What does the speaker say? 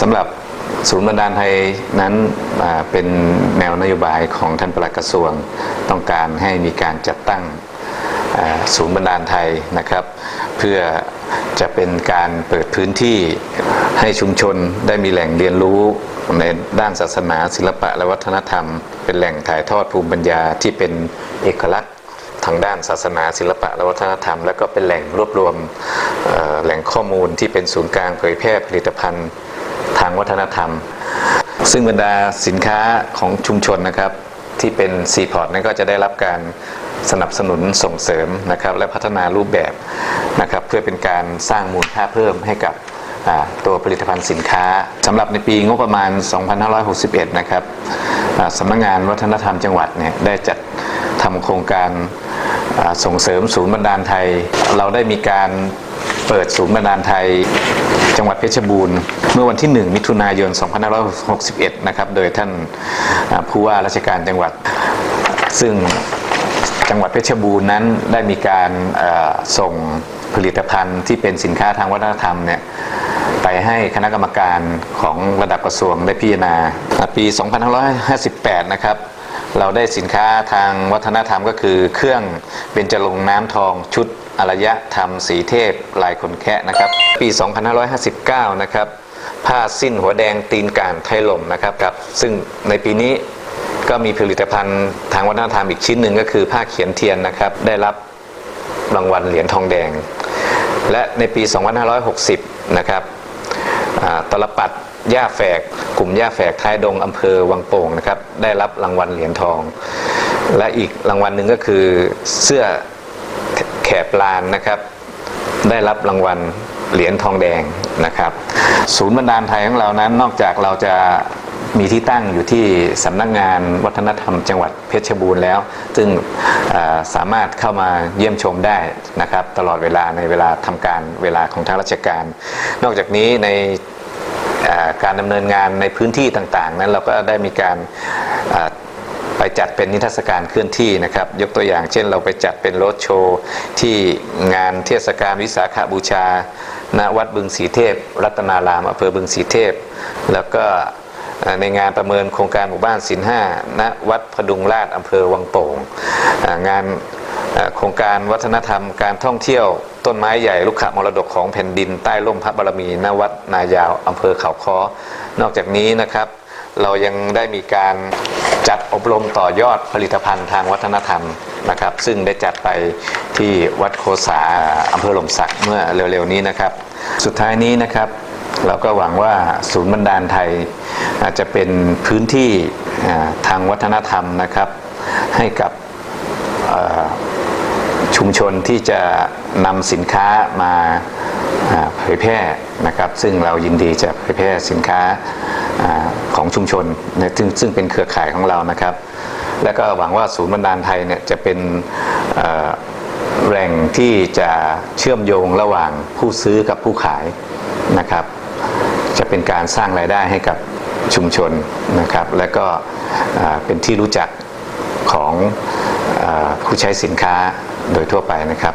สำหรับศูนย์บรรดาลไทยนั้นเป็นแนวนโยบายของท่านประลัดกระทรวง ต้องการให้มีการจัดตั้งศูนย์บรรดาลไทยนะครับ เพื่อจะเป็นการเปิดพื้นที่ให้ชุมชนได้มีแหล่งเรียนรู้ในด้านศาสนา ศิลปะและวัฒนธรรม เป็นแหล่งถ่ายทอดภูมิปัญญาที่เป็นเอกลักษณ์ทางด้านศาสนาศิลปะและวัฒนธรรม แล้วก็เป็นแหล่งรวบรวมแหล่งข้อมูลที่เป็นศูนย์กลางเผยแพร่ผลิตภัณฑ์ ทางวัฒนธรรม ซึ่งบรรดาสินค้าของชุมชนนะครับ ที่เป็นซีพอร์ตนั้นก็จะได้รับการสนับสนุนส่งเสริมนะครับและพัฒนารูปแบบนะครับเพื่อเป็นการสร้างมูลค่าเพิ่มให้กับตัวผลิตภัณฑ์สินค้าสำหรับในปีงบประมาณ 2561 นะครับสำนักงานวัฒนธรรมจังหวัดเนี่ยได้จัดทำโครงการส่งเสริมศูนย์บรรดาลไทย เราได้มีการเปิดศูนย์บรรดาลไทย จังหวัดเพชรบูรณ์ เมื่อวันที่ 1 มิถุนายน 2561 นะครับ โดยท่านผู้ว่าราชการจังหวัด ซึ่งจังหวัดเพชรบูรณ์นั้นได้มีการส่งผลิตภัณฑ์ที่เป็นสินค้าทางวัฒนธรรมเนี่ยไปให้คณะกรรมการของระดับกระทรวงได้พิจารณาอ่าปี 2558 นะครับ เราได้สินค้าทางวัฒนธรรมก็คือเครื่องเบญจรงค์น้ำทองชุดอารยธรรมสีเทพลายคนแคะนะครับ ปี 2559 นะครับ ผ้าสิ้นหัวแดงตีนก่านไทยลมนะครับครับ ซึ่งในปีนี้ก็มีผลิตภัณฑ์ทางวัฒนธรรมอีกชิ้นหนึ่งก็คือผ้าเขียนเทียนนะครับ ได้รับรางวัลเหรียญทองแดง และในปี 2560 นะครับอ่าตลปัดย่าแฝก กลุ่มย่าแฝกท้ายดงอำเภอวังโป่งนะครับ ได้รับรางวัลเหรียญทอง และอีกรางวัลหนึ่งก็คือเสื้อแขบลานนะครับ ได้รับรางวัล เหรียญทองแดงนะครับ ศูนย์บรรดาลไทยของเรานั้นนอกจากเราจะมีที่ตั้งอยู่ที่สำนักงานวัฒนธรรมจังหวัดเพชรบูรณ์แล้ว ซึ่งสามารถเข้ามาเยี่ยมชมได้นะครับ ตลอดเวลาในเวลาทำการเวลาของทางราชการ นอกจากนี้ในการดำเนินงานในพื้นที่ต่างๆ นั้นเราก็ได้มีการไปจัดเป็นนิทรรศการเคลื่อนที่นะครับ ยกตัวอย่างเช่นเราไปจัดเป็นรถโชว์ที่งานเทศกาลวิสาขบูชา ณวัดบึงสีเทพ รัตนารามอำเภอบึงสีเทพ แล้วก็ในงานประเมินโครงการหมู่บ้านศิลห้าณวัดพดุงราชอำเภอวังโป่งงานโครงการวัฒนธรรมการท่องเที่ยวต้นไม้ใหญ่ลูกขมรดกของแผ่นดินใต้ร่มพระบารมีณวัดนายาวอำเภอเขาค้อนอกจากนี้นะครับ เรายังได้มีการจัดอบรมต่อยอดผลิตภัณฑ์ทางวัฒนธรรมนะครับ ซึ่งได้จัดไปที่วัดโคสาอำเภอหลมสักเมื่อเร็วๆนี้นะครับ สุดท้ายนี้นะครับ เราก็หวังว่าศูนย์บรรดาลไทย อาจจะเป็นพื้นที่ทางวัฒนธรรมนะครับ ให้กับชุมชนที่จะนำสินค้ามาเผยแพร่นะครับ ซึ่งเรายินดีจะเผยแพร่สินค้า ของชุมชนซึ่งซึ่งเป็นเครือข่ายของเรานะครับ และก็หวังว่าศูนย์บรรดาลไทยเนี่ยจะเป็นแหล่งที่จะเชื่อมโยงระหว่างผู้ซื้อกับผู้ขายนะครับ จะเป็นการสร้างรายได้ให้กับชุมชนนะครับ และก็เป็นที่รู้จักของอผู้ใช้สินค้าโดยทั่วไปนะครับ